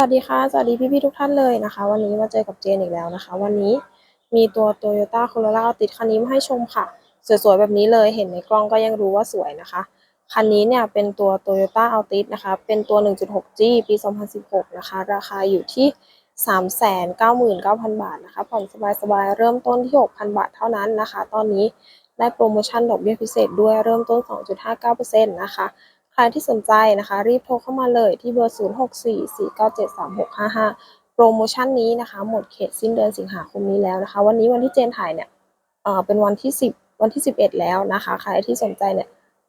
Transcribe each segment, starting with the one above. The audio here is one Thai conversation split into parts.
วัสดีค่ะ สวัสดีพี่ๆทุกท่านเลยนะคะ วันนี้มาเจอกับเจนอีกแล้วนะคะ วันนี้มีตัว Toyota Corolla Altis คันนี้มาให้ชมค่ะ สวยๆ แบบนี้เลยเห็นในกล้องก็ยังรู้ว่าสวยนะคะ คันนี้เนี่ยเป็นตัว Toyota Altis นะคะ เป็นตัว 1.6G ปี 2016 นะคะ ราคาอยู่ที่ 399,000 บาทนะคะ ผ่อนสบายๆ เริ่มต้นที่ 6,000 บาทเท่านั้นนะคะ ตอนนี้ได้โปรโมชั่นดอกเบี้ยพิเศษด้วยเริ่มต้น 2.59%นะคะ ใครที่สนใจนะคะ รีบโทรเข้ามาเลยที่เบอร์ 0644973655 โปรโมชั่นนี้นะคะ หมดเขตสิ้นเดือนสิงหาคมนี้แล้วนะคะ วันนี้วันที่เจนถ่ายเนี่ยเอ่อเป็นวันที่ 10 วันที่ 11 แล้วนะคะ ใครที่สนใจเนี่ย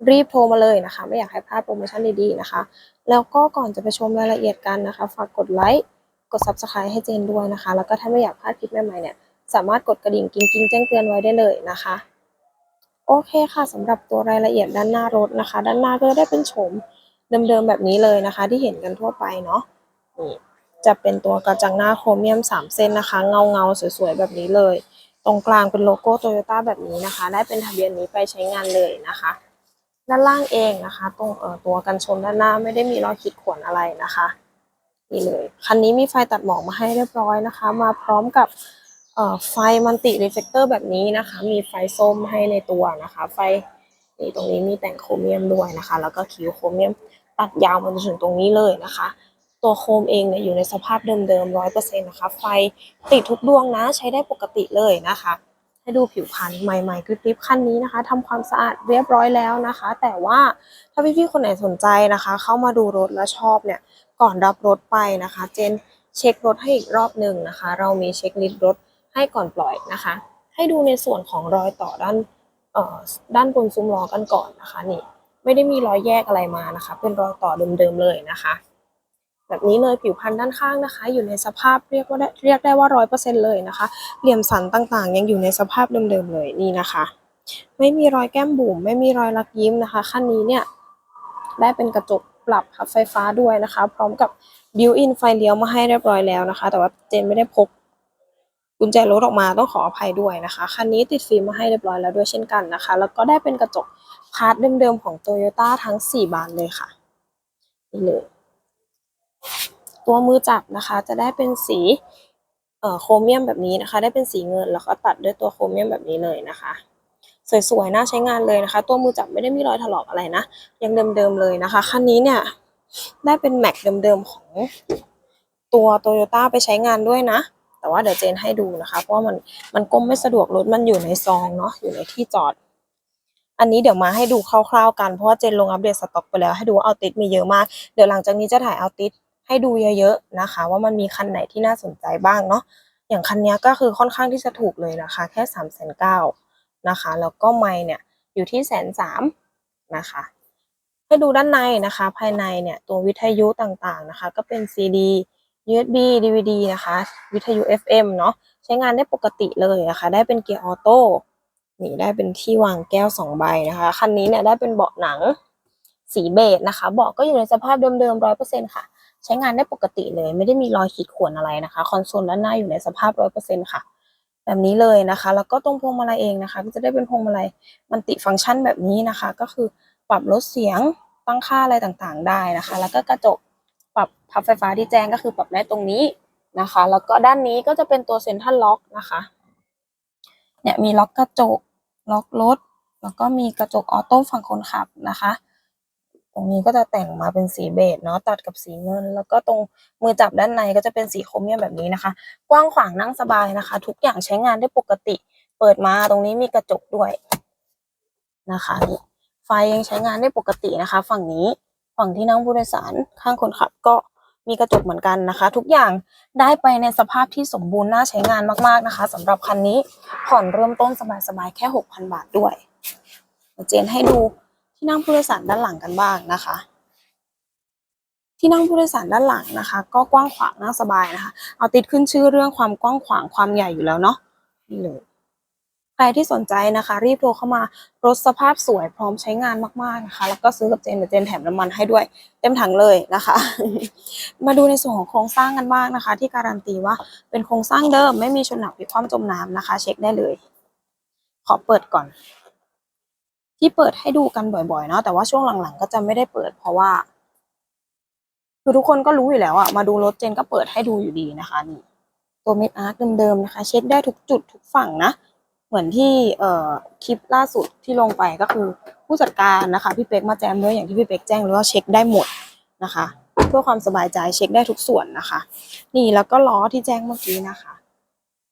รีบโทรมาเลยนะคะ ไม่อยากให้พลาดโปรโมชั่นดีๆนะคะ แล้วก็ก่อนจะไปชมรายละเอียดกันนะคะ ฝากกดไลค์กด Subscribe ให้เจนด้วยนะคะ แล้วก็ถ้าไม่อยากพลาดคลิปใหม่ๆเนี่ยสามารถกดกระดิ่งกิ๊งกิ๊งๆแจ้งเตือนไว้ได้เลยนะคะ โอเคค่ะสำหรับตัวรายละเอียดด้านหน้ารถนะคะ ด้านหน้าก็ได้เป็นโฉมเดิมๆแบบนี้เลยนะคะ ที่เห็นกันทั่วไปเนาะนี่จะเป็นตัวกระจังหน้าโครเมียม 3 เส้นนะคะ เงาเงาๆสวยๆ แบบนี้เลย ตรงกลางเป็นโลโก้โตโยต้าแบบนี้นะคะ ได้เป็นทะเบียนนี้ไปใช้งานเลยนะคะ ด้านล่างเองนะคะ ตรงเอ่อตัวกันชนด้านหน้าไม่ได้มีรอยขีดข่วนอะไรนะคะนี่เลยคันนี้มีไฟตัดหมอกมาให้เรียบร้อยนะคะ มาพร้อมกับ ไฟมันติรีเฟกเตอร์แบบนี้นะคะ มีไฟส้มให้ในตัวนะคะ ไฟนี่ตรงนี้มีแต่งโครเมียมด้วยนะคะ แล้วก็คิ้วโครเมียมตัดยาวมาจนถึงตรงนี้เลยนะคะ ตัวโคมเองเนี่ยอยู่ในสภาพเดิมๆร้อยเปอร์เซ็นต์นะคะ ไฟติดทุกดวงนะใช้ได้ปกติเลยนะคะ ให้ดูผิวพรรณใหม่ๆกริบๆคันนี้นะคะทำความสะอาดเรียบร้อยแล้วนะคะ แต่ว่าถ้าพี่ๆคนไหนสนใจนะคะ เข้ามาดูรถแล้วชอบเนี่ยก่อนรับรถไปนะคะ เจนเช็ครถให้อีกรอบหนึ่งนะคะ เรามีเช็คลิสต์รถ ให้ก่อนปล่อยนะคะ ให้ดูในส่วนของรอยต่อด้านเอ่อด้านบนซุ้มล้อกันก่อนนะคะนี่ไม่ได้มีรอยแยกอะไรมานะคะ เป็นรอยต่อเดิมๆเลยนะคะ แบบนี้เลยผิวพรรณด้านข้างนะคะ อยู่ในสภาพเรียกว่าเรียกได้ว่าร้อยเปอร์เซ็นเลยนะคะ เหลี่ยมสันต่างๆ ยังอยู่ในสภาพเดิมๆเลยนี่นะคะ ไม่มีรอยแก้มบุ๋มไม่มีรอยรักยิ้มนะคะคันนี้เนี่ยได้เป็นกระจกปรับพับไฟฟ้าด้วยนะคะ พร้อมกับบิวอินไฟเลี้ยวมาให้เรียบร้อยแล้วนะคะ แต่ว่าเจนไม่ได้พก กุญแจรถออกมาต้องขออภัยด้วยนะคะ คันนี้ติดฟิล์มมาให้เรียบร้อยแล้วด้วยเช่นกันนะคะ แล้วก็ได้เป็นกระจกพาร์ทเดิมๆของ Toyota ทั้ง 4 บานเลยค่ะนี่เลยตัวมือจับนะคะ จะได้เป็นสีเอ่อโครเมียมแบบนี้นะคะ ได้เป็นสีเงินแล้วก็ตัดด้วยตัวโครเมียมแบบนี้เลยนะคะสวยๆ น่าใช้งานเลยนะคะ ตัวมือจับไม่ได้มีรอยถลอกอะไรนะ ยังเดิมๆเลยนะคะ คันนี้เนี่ย ได้เป็นแม็กเดิมๆของตัวโตโยต้าไปใช้งานด้วยนะ แต่ว่าเดี๋ยวเจนให้ดูนะคะ เพราะว่ามันมันก้มไม่สะดวกรถมันอยู่ในซองเนาะอยู่ในที่จอด อันนี้เดี๋ยวมาให้ดูคร่าวๆ กันเพราะว่าเจนลงอัปเดตสต็อกไปแล้วให้ดูว่าเอาติดมีเยอะมาก เดี๋ยวหลังจากนี้จะถ่ายเอาติดให้ดูเยอะๆนะคะ ว่ามันมีคันไหนที่น่าสนใจบ้างเนาะอย่างคันนี้ก็คือค่อนข้างที่จะถูกเลยนะคะ แค่สามแสนเก้านะคะ แล้วก็ไมค์เนี่ยอยู่ที่แสนสามนะคะให้ดูด้านในนะคะ ภายในเนี่ยตัววิทยุต่างๆนะคะ ก็เป็น CD USB DVD นะคะ วิทยุ FM เนาะใช้งานได้ปกติเลยนะคะ ได้เป็นเกียร์ออโต้นี่ได้เป็นที่วางแก้วสองใบนะคะ คันนี้เนี่ยได้เป็นเบาะหนังสีเบจนะคะ เบาะก็อยู่ในสภาพเดิมๆร้อยเปอร์เซ็นค่ะ ใช้งานได้ปกติเลย ไม่ได้มีรอยขีดข่วนอะไรนะคะ คอนโซลด้านหน้าอยู่ในสภาพร้อยเปอร์เซ็นค่ะ แบบนี้เลยนะคะ แล้วก็ตรงพวงมาลัยเองนะคะ ก็จะได้เป็นพวงมาลัยมันติฟังก์ชันแบบนี้นะคะ ก็คือปรับลดเสียงตั้งค่าอะไรต่างๆ ได้นะคะ แล้วก็กระจก พับไฟฟ้าที่แจ้งก็คือปรับได้ตรงนี้นะคะ แล้วก็ด้านนี้ก็จะเป็นตัวเซ็นทรัลล็อกนะคะเนี่ยมีล็อกกระจก ล็อกรถ แล้วก็มีกระจกออโต้ฝั่งคนขับนะคะ ตรงนี้ก็จะแต่งมาเป็นสีเบจเนาะตัดกับสีเงิน แล้วก็ตรงมือจับด้านในก็จะเป็นสีโครเมียมแบบนี้นะคะ กว้างขวางนั่งสบายนะคะ ทุกอย่างใช้งานได้ปกติ เปิดมาตรงนี้มีกระจกด้วยนะคะไฟยังใช้งานได้ปกตินะคะ ฝั่งนี้ฝั่งที่นั่งผู้โดยสารข้างคนขับก็ มีกระจกเหมือนกันนะคะ ทุกอย่างได้ไปในสภาพที่สมบูรณ์น่าใช้งานมากๆนะคะสำหรับคันนี้ผ่อนเริ่มต้นสบายๆแค่ 6,000 บาทด้วยเจนให้ดูที่นั่งผู้โดยสารด้านหลังกันบ้างนะคะ ที่นั่งผู้โดยสารด้านหลังนะคะ ก็กว้างขวางน่าสบายนะคะ เอาติดขึ้นชื่อเรื่องความกว้างขวางความใหญ่อยู่แล้วเนาะนี่เลย รที่สนใจนะคะ รีบโทรเข้ามารถสภาพสวยพร้อมใช้งานมากๆนะคะ แล้วก็ซื้อกับเจนเดี๋ยวเจนแถมน้ำมันให้ด้วย เต็มถังเลยนะคะ มาดูในส่วนของโครงสร้างกันบ้างนะคะ ที่การันตีว่าเป็นโครงสร้างเดิมไม่มีชนหนักพลิกคว่ำจมน้ำนะคะ เช็คได้เลย ขอเปิดก่อน ที่เปิดให้ดูกันบ่อยๆเนาะแต่ว่าช่วงหลังๆ ก็จะไม่ได้เปิด เพราะว่า คือทุกคนก็รู้อยู่แล้วอะมาดูรถเจนก็เปิดให้ดูอยู่ดีนะคะนี่ตัวเม็ดอาร์คเดิมๆนะคะ เช็คได้ทุกจุดทุกฝั่งนะ เหมือนที่เอ่อคลิปล่าสุดที่ลงไปก็คือผู้จัดการนะคะพี่เป๊กมาแจมด้วยอย่างที่พี่เป๊กแจ้งเลยว่าเช็คได้หมดนะคะ เพื่อความสบายใจเช็คได้ทุกส่วนนะคะ นี่แล้วก็ล้อที่แจ้งเมื่อกี้นะคะ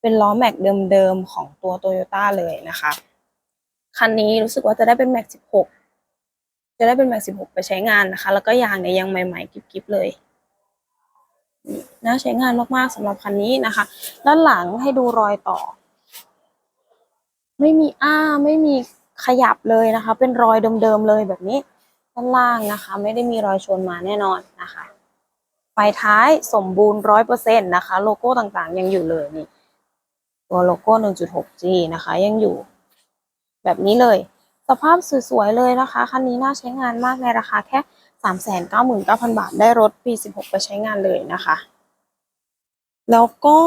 เป็นล้อแม็กเดิมๆของตัวโตโยต้าเลยนะคะคันนี้รู้สึกว่าจะได้เป็นแม็ก16จะได้เป็นแม็ก16ไปใช้งานนะคะ แล้วก็ยางเนี่ยยังใหม่ๆกิบๆเลยนี่น่าใช้งานมากๆสำหรับคันนี้นะคะ ด้านหลังให้ดูรอยต่อ ไม่มีอ้าไม่มีขยับเลยนะคะ เป็นรอยเดิมๆเลยแบบนี้ด้านล่างนะคะ ไม่ได้มีรอยชนมาแน่นอนนะคะไฟท้ายสมบูรณ์ร้อยเปอร์เซ็นต์นะคะ โลโก้ต่างๆยังอยู่เลยนี่ตัวโลโก้ 1.6G นะคะ ยังอยู่แบบนี้เลย สภาพสวยๆเลยนะคะ คันนี้น่าใช้งานมากในราคาแค่ 399,000 บาท ได้รถปี 16 ไปใช้งานเลยนะคะ แล้วก็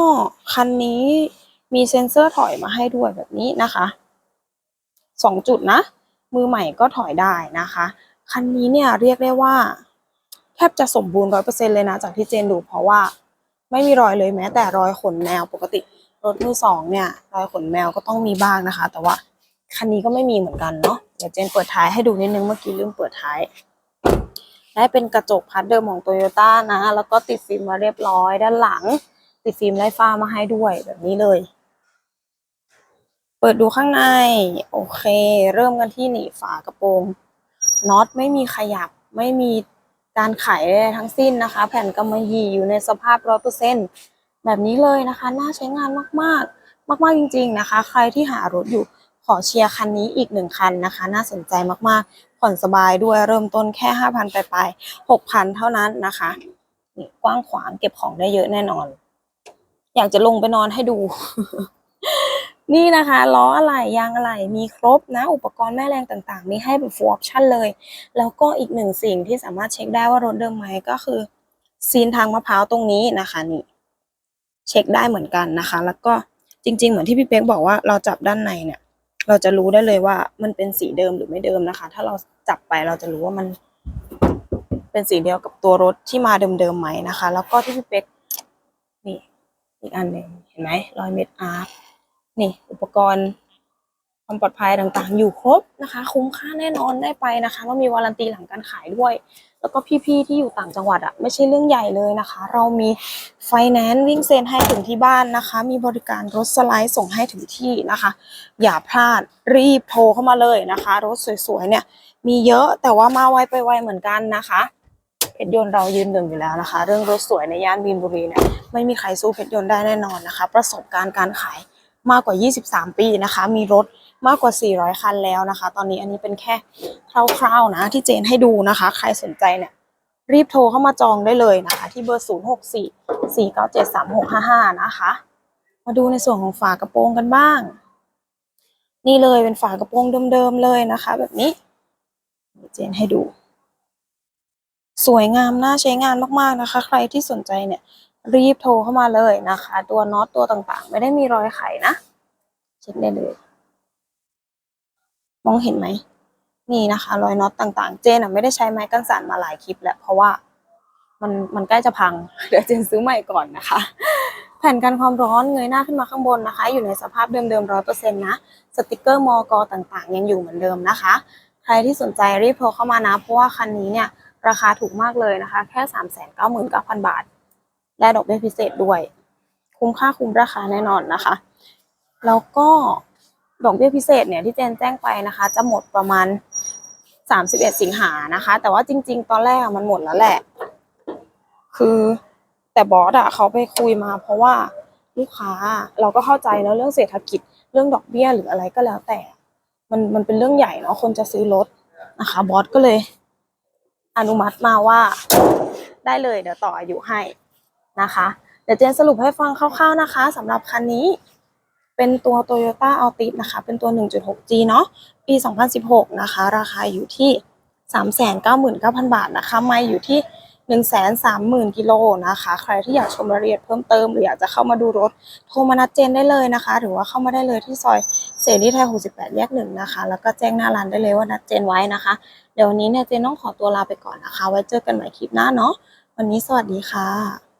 คันนี้ มีเซ็นเซอร์ถอยมาให้ด้วยแบบนี้นะคะสองจุดนะ มือใหม่ก็ถอยได้นะคะ คันนี้เนี่ยเรียกได้ว่า แทบจะสมบูรณ์ร้อยเปอร์เซ็นเลยนะ จากที่เจนดูเพราะว่าไม่มีรอยเลยแม้แต่รอยขนแมวปกติ รถมือสองเนี่ย รอยขนแมวก็ต้องมีบ้างนะคะ แต่ว่าคันนี้ก็ไม่มีเหมือนกันเนาะเดี๋ยวเจนเปิดท้ายให้ดูนิดนึงเมื่อกี้ลืมเปิดท้ายได้เป็นกระจกพัดเดิมของโตโยต้านะ แล้วก็ติดฟิล์มมาเรียบร้อย ด้านหลัง ติดฟิล์มไล่ฟ้ามาให้ด้วยแบบนี้เลย เปิดดูข้างใน โอเค เริ่มกันที่หนีบฝากระโปรงน็อตไม่มีขยับไม่มีการไขใดทั้งสิ้นนะคะ แผ่นกำมะหยี่อยู่ในสภาพร้อยเปอร์เซ็นแบบนี้เลยนะคะ น่าใช้งานมากๆ มาก ๆ จริง ๆนะคะ ใครที่หารถอยู่ขอเชียร์คันนี้อีกหนึ่งคันนะคะ น่าสนใจมากๆ ผ่อนสบายด้วยเริ่มต้นแค่ห้าพันปลายๆหกพันเท่านั้นนะคะนี่กว้างขวางเก็บของได้เยอะแน่นอน อยากจะลงไปนอนให้ดู นี่นะคะล้ออะไรยางอะไรมีครบนะ อุปกรณ์แม่แรงต่างๆ มีให้แบบ full option เลย แล้วก็อีกหนึ่งสิ่งที่สามารถเช็คได้ว่ารถเดิมไหมก็คือ ซีนทางมะพร้าวตรงนี้นะคะนี่เช็คได้เหมือนกันนะคะ แล้วก็จริง ๆ เหมือนที่พี่เป๊กบอกว่าเราจับด้านในเนี่ย เราจะรู้ได้เลยว่ามันเป็นสีเดิมหรือไม่เดิมนะคะ ถ้าเราจับไปเราจะรู้ว่ามัน เป็นสีเดียวกับตัวรถที่มาเดิมๆไหมนะคะ แล้วก็ที่พี่เป๊กนี่อีกอันหนึ่งเห็นไหมรอยเม็ดอาร์ นี่อุปกรณ์ความปลอดภัยต่างๆ อยู่ครบนะคะ คุ้มค่าแน่นอนได้ไปนะคะแล้วมีวารันตีหลังการขายด้วย แล้วก็พี่ๆที่อยู่ต่างจังหวัดอะไม่ใช่เรื่องใหญ่เลยนะคะ เรามีไฟแนนซ์วิ่งเซ็นให้ถึงที่บ้านนะคะ มีบริการรถสไลด์ส่งให้ถึงที่นะคะ อย่าพลาดรีบโทรเข้ามาเลยนะคะ รถสวยๆเนี่ย มีเยอะแต่ว่ามาไวไปไวเหมือนกันนะคะเพชรยนต์เรายืนหนึ่งอยู่แล้วนะคะ เรื่องรถสวยในย่านมีนบุรีเนี่ยไม่มีใครสู้เพชรยนต์ได้แน่นอนนะคะ ประสบการณ์การขาย มากกว่า 23 ปีนะคะ มีรถมากกว่า 400 คันแล้วนะคะ ตอนนี้อันนี้เป็นแค่คร่าวๆนะที่เจนให้ดูนะคะ ใครสนใจเนี่ยรีบโทรเข้ามาจองได้เลยนะคะ ที่เบอร์ 0 6 4 4 9 7 3 6 5 5 นะคะ มาดูในส่วนของฝากระโปรงกันบ้าง นี่เลยเป็นฝากระโปรงเดิมๆเลยนะคะ แบบนี้เจนให้ดู สวยงามน่าใช้งานมากๆนะคะ ใครที่สนใจเนี่ย รีบโทรเข้ามาเลยนะคะ ตัวน็อตตัวต่างๆ ไม่ได้มีรอยไขนะเช็คได้เลย มองเห็นไหมนี่นะคะ รอยน็อตต่างๆ เจนอะไม่ได้ใช้ไม้กันสั่นมาหลายคลิปแล้วเพราะว่ามันมันใกล้จะพังเดี๋ยวเจนซื้อใหม่ก่อนนะคะ แผ่นกันความร้อนเงยหน้าขึ้นมาข้างบนนะคะ อยู่ในสภาพเดิมๆร้อยเปอร์เซ็นต์นะสติกเกอร์มอกต่างๆ ยังอยู่เหมือนเดิมนะคะ ใครที่สนใจรีบโทรเข้ามานะ เพราะว่าคันนี้เนี่ยราคาถูกมากเลยนะคะ แค่สามแสนเก้าหมื่นเก้าพันบาท และดอกเบี้ยพิเศษด้วย คุ้มค่าคุ้มราคาแน่นอนนะคะ แล้วก็ดอกเบี้ยพิเศษเนี่ยที่เจนแจ้งไปนะคะ จะหมดประมาณ 31 สิงหานะคะ แต่ว่าจริง ๆ ตอนแรกมันหมดแล้วแหละ คือแต่บอสอะเขาไปคุยมา เพราะว่าลูกค้าเราก็เข้าใจเนอะเรื่องเศรษฐกิจเรื่องดอกเบี้ยหรืออะไรก็แล้วแต่ มันมันเป็นเรื่องใหญ่เนาะคนจะซื้อรถนะคะบอสก็เลย อนุมัติมาว่า ได้เลยเดี๋ยวต่ออายุให้ นะคะ เดี๋ยวเจนสรุปให้ฟังคร่าวๆนะคะสำหรับคันนี้ เป็นตัว Toyota Altis นะคะ เป็นตัว 1.6G เนาะปี 2016 นะคะ ราคาอยู่ที่ 399,000 บาทนะคะ ไม่อยู่ที่ 130,000 กิโลนะคะ ใครที่อยากชมรายละเอียดเพิ่มเติม หรืออยากจะเข้ามาดูรถโทรมานัดเจนได้เลยนะคะ หรือว่าเข้ามาได้เลยที่ซอยเสรีไทย 68 แยกหนึ่งนะคะ แล้วก็แจ้งหน้าร้านได้เลยว่านัดเจนไว้นะคะ เดี๋ยววันนี้เนี่ยเจนต้องขอตัวลาไปก่อนนะคะ ไว้เจอกันใหม่คลิปหน้าเนาะวันนี้สวัสดีค่ะ